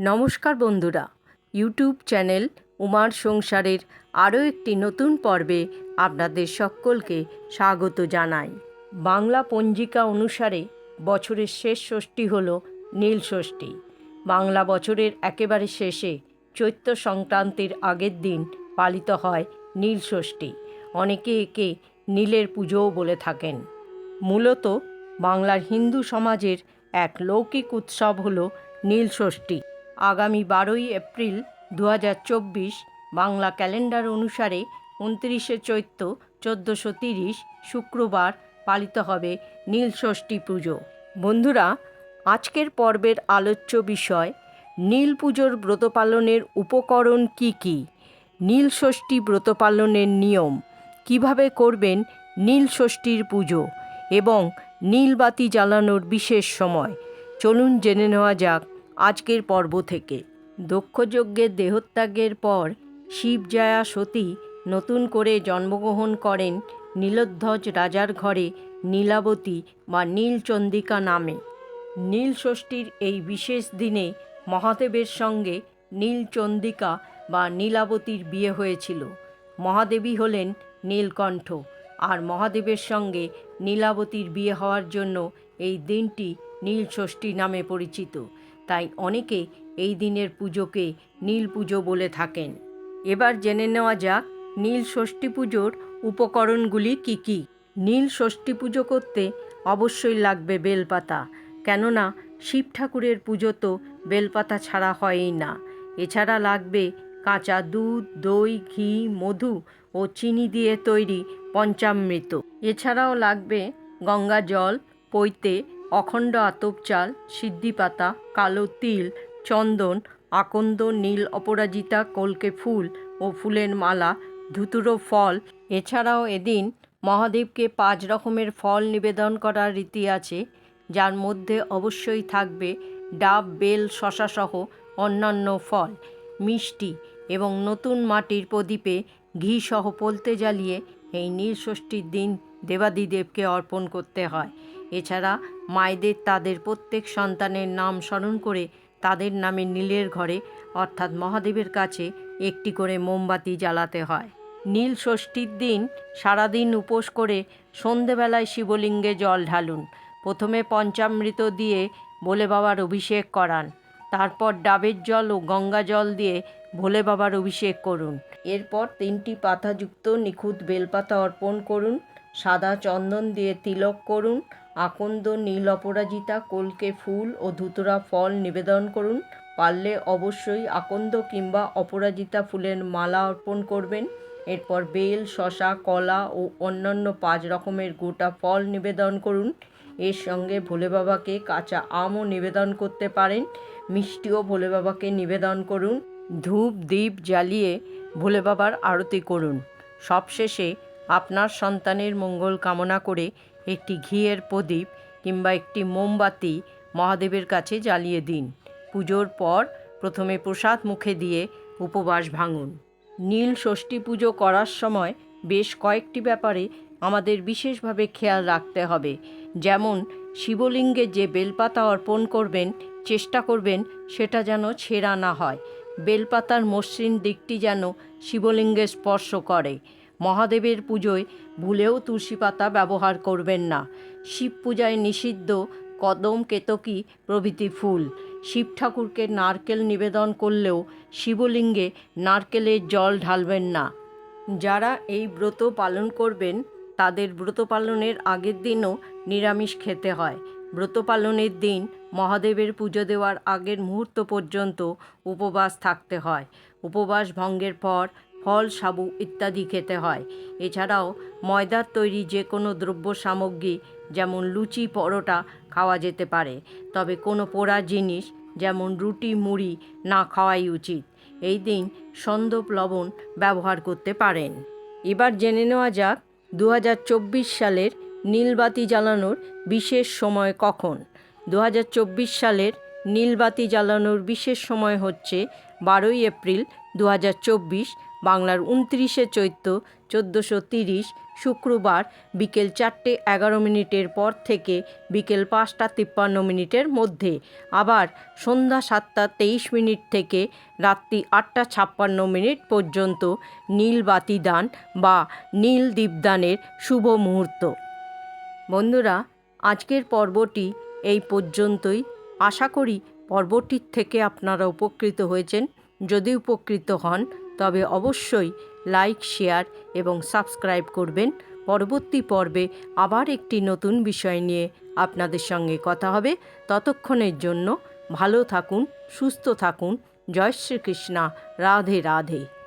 নমস্কার বন্ধুরা। YouTube channel উমার সংসারের আরও একটি নতুন পর্বে আপনাদের সকলকে স্বাগত জানাই। বাংলা পঞ্জিকা অনুসারে বছরের শেষ ষষ্ঠী হল নীল ষষ্ঠী। বাংলা বছরের একেবারে শেষে চৈত্র সংক্রান্তির আগের দিন পালিত হয় নীল ষষ্ঠী। অনেকে একে নীলের পুজোও বলে থাকেন। মূলত বাংলার হিন্দু সমাজের এক লৌকিক উৎসব হল নীল ষষ্ঠী। আগামী বারোই এপ্রিল দু হাজার চব্বিশ বাংলা ক্যালেন্ডার অনুসারে উনত্রিশে চৈত্র চোদ্দোশো তিরিশ শুক্রবার পালিত হবে নীল ষষ্ঠী পুজো। বন্ধুরা, আজকের পর্বের আলোচ্য বিষয়, নীল পুজোর ব্রত পালনের উপকরণ কি কি? নীল ষষ্ঠী ব্রত পালনের নিয়ম, কীভাবে করবেন নীল ষষ্ঠীর পুজো এবং নীলবাতি জ্বালানোর বিশেষ সময়? চলুন জেনে নেওয়া যাক। আজকের পর্ব থেকে। দক্ষযজ্ঞের দেহত্যাগের পর শিবজয়া সতী নতুন করে জন্মগ্রহণ করেন নীলধ্বজ রাজার ঘরে নীলাবতী বা নীলচন্দিকা নামে। নীল ষষ্ঠীর এই বিশেষ দিনে মহাদেবের সঙ্গে নীলচন্দিকা বা নীলাবতীর বিয়ে হয়েছিল। মহাদেবী হলেন নীলকণ্ঠ আর মহাদেবের সঙ্গে নীলাবতীর বিয়ে হওয়ার জন্য এই দিনটি নীল ষষ্ঠী নামে পরিচিত। তাই অনেকে এই দিনের পুজোকে নীল পুজো বলে থাকেন। এবার জেনে নেওয়া যাক নীল ষষ্ঠী পুজোর উপকরণগুলি কি কি। নীল ষষ্ঠী পুজো করতে অবশ্যই লাগবে বেলপাতা, কেননা শিব ঠাকুরের পুজো তো বেলপাতা ছাড়া হয়ই না। এছাড়া লাগবে কাঁচা দুধ, দই, ঘি, মধু ও চিনি দিয়ে তৈরি পঞ্চামৃত। এছাড়াও লাগবে গঙ্গা জল, পৈতে অখণ্ড আতপ চাল, সিদ্ধি পাতা, কালো তিল, চন্দন, আকন্দ, নীল অপরাজিতা, কলকে ফুল ও ফুলের মালা, ধুতুরো ফল। এছাড়াও এদিন মহাদেবকে পাঁচ রকমের ফল নিবেদন করার রীতি আছে, যার মধ্যে অবশ্যই থাকবে ডাব, বেল, শশাসহ অন্যান্য ফল, মিষ্টি এবং নতুন মাটির প্রদীপে ঘি সহ পলতে জ্বালিয়ে এই নীলষষ্ঠীর দিন দেবাদিদেবকে অর্পণ করতে হয়। এছাড়া মায়েদের তাদের প্রত্যেক সন্তানের নাম স্মরণ করে তাদের নামে নীলের ঘরে, অর্থাৎ মহাদেবের কাছে, একটি করে মোমবাতি জ্বালাতে হয়। নীল ষষ্ঠীর দিন সারাদিন উপোস করে সন্ধেবেলায় শিবলিঙ্গে জল ঢালুন। প্রথমে পঞ্চামৃত দিয়ে ভোলে বাবার অভিষেক করান। তারপর ডাবের জল ও গঙ্গা জল দিয়ে ভোলে বাবার অভিষেক করুন। এরপর তিনটি পাতাযুক্ত নিখুঁত বেলপাতা অর্পণ করুন। সাদা চন্দন দিয়ে তিলক করুন। আকন্দ, নীল অপরাজিতা, কলকে ফুল ও ধুতুরা ফল নিবেদন করুন। পারলে অবশ্যই আকন্দ কিংবা অপরাজিতা ফুলের মালা অর্পণ করবেন। এরপর বেল, শশা, কলা ও অন্যান্য পাঁচ রকমের গোটা ফল নিবেদন করুন। এর সঙ্গে ভোলে বাবাকে কাঁচা আমও নিবেদন করতে পারেন। মিষ্টিও ভোলে বাবাকে নিবেদন করুন। ধূপ দ্বীপ জ্বালিয়ে ভোলে বাবার আরতি করুন। সবশেষে আপনার সন্তানের মঙ্গল কামনা করে একটি ঘিয়ের প্রদীপ কিংবা একটি মোমবাতি মহাদেবের কাছে জ্বালিয়ে দিন। পুজোর পর প্রথমে প্রসাদ মুখে দিয়ে উপবাস ভাঙুন। নীল ষষ্ঠী পুজো করার সময় বেশ কয়েকটি ব্যাপারে আমাদের বিশেষভাবে খেয়াল রাখতে হবে। যেমন, শিবলিঙ্গে যে বেলপাতা অর্পণ করবেন, চেষ্টা করবেন, সেটা যেন ছেঁড়া না হয়। বেলপাতার মসৃণ দিকটি যেন শিবলিঙ্গে স্পর্শ করে। মহাদেবের পুজোয় ভুলেও তুলসী পাতা ব্যবহার করবেন না। শিব পূজায় নিষিদ্ধ কদম কেতকী প্রভৃতি ফুল। শিব ঠাকুরকে নারকেল নিবেদন করলেও শিবলিঙ্গে নারকেলের জল ঢালবেন না। যারা এই ব্রত পালন করবেন, তাদের ব্রত পালনের আগের দিনও নিরামিষ খেতে হয়। ব্রত পালনের দিন মহাদেবের পুজো দেওয়ার আগের মুহূর্ত পর্যন্ত উপবাস থাকতে হয়। উপবাস ভঙ্গের পর ফল, সাবু ইত্যাদি খেতে হয়। এছাড়াও ময়দার তৈরি যে কোনো দ্রব্য সামগ্রী, যেমন লুচি, পরোটা, খাওয়া যেতে পারে। তবে কোনো পোড়া জিনিস, যেমন রুটি, মুড়ি, না খাওয়াই উচিত। এই দিন সন্দপ লবণ ব্যবহার করতে পারেন। এবার জেনে নেওয়া যাক দু হাজার চব্বিশ সালের নীলবাতি জ্বালানোর বিশেষ সময় কখন? দু হাজার চব্বিশ সালের নীলবাতি জ্বালানোর বিশেষ সময় হচ্ছে বারোই এপ্রিল দু হাজার চব্বিশ বাংলার উনত্রিশে চৈত্র চোদ্দোশো তিরিশ শুক্রবার বিকেল চারটে এগারো মিনিটের পর থেকে বিকেল পাঁচটা তিপ্পান্ন মিনিটের মধ্যে। আবার সন্ধ্যা সাতটা তেইশ মিনিট থেকে রাত্রি আটটা ছাপ্পান্ন মিনিট পর্যন্ত নীলবাতি দান বা নীল দীপদানের শুভ মুহূর্ত। বন্ধুরা, আজকের পর্বটি এই পর্যন্তই। আশা করি পর্বটির থেকে আপনারা উপকৃত হয়েছেন। যদি উপকৃত হন তবে অবশ্যই লাইক, শেয়ার এবং সাবস্ক্রাইব করবেন। পরবর্তী পর্বে আবার একটি নতুন বিষয় নিয়ে আপনাদের সঙ্গে কথা হবে। ততক্ষণের জন্য ভালো থাকুন, সুস্থ থাকুন। জয় শ্রীকৃষ্ণা। রাধে রাধে।